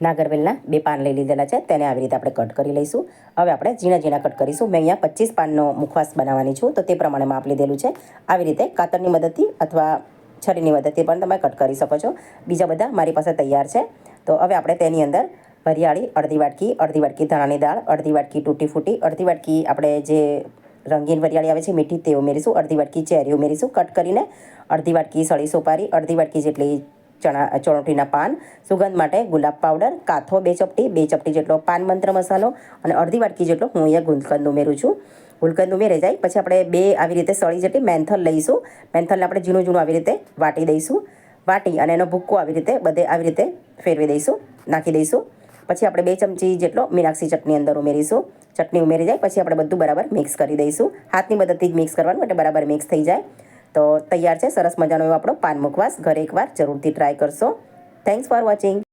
નાગરવેલના બે પાન લઈ લીધેલા છે. તેને આવી રીતે આપણે કટ કરી લઈશું. હવે આપણે ઝીણા ઝીણા કટ કરીશું. મેં અહીંયા પચીસ પાનનો મુખવાસ બનાવવાની છું. તો તે પ્રમાણે માપ લીધેલું છે. આવી રીતે કાતરની મદદથી અથવા છરીની મદદથી પણ તમે કટ કરી શકો છો. બીજા બધા મારી પાસે તૈયાર છે. તો હવે આપણે તેની અંદર વરિયાળી, અડધી વાટકી અડધી વાટકી ધાણાની દાળ, અડધી વાટકી તૂટી ફૂટી, અડધી વાટકી આપણે જે રંગીન વરિયાળી આવે છે મીઠી તે ઉમેરીશું. અડધી વાટકી ચેરી ઉમેરીશું. કટ કરીને અડધી વાટકી સળી સોપારી, અડધી વાટકી જેટલી ચણા ચણોટીના પાન, સુગંધ માટે ગુલાબ પાવડર, કાથો બે ચપટી બે ચપટી જેટલો પાન મંત્ર મસાલો અને અડધી વાટકી જેટલો હું અહીંયા ગુલકંદ ઉમેરું છું. ગુલકંદ ઉમેરી જાય, પછી આપણે બે આવી રીતે સળી જેટલી મેન્થલ લઈશું. મેન્થલને આપણે ઝીણું ઝીણું આવી રીતે વાટી દઈશું. વાટી અને એનો ભૂક્કો આવી રીતે બધે આવી રીતે ફેરવી દઈશું, નાખી દઈશું. પછી આપણે બે ચમચી જેટલો મીનાક્ષી ચટણી અંદર ઉમેરીશું. ચટણી ઉમેરી જાય, પછી આપણે બધું બરાબર મિક્સ કરી દઈશું. હાથની મદદથી જ મિક્સ કરવાનું, એટલે બરાબર મિક્સ થઈ જાય. તો તૈયાર છે. સરસ મજાનો એવો આપણો પાન મુખવાસ. ઘરે એકવાર જરૂરથી ટ્રાય કરશો. Thanks for watching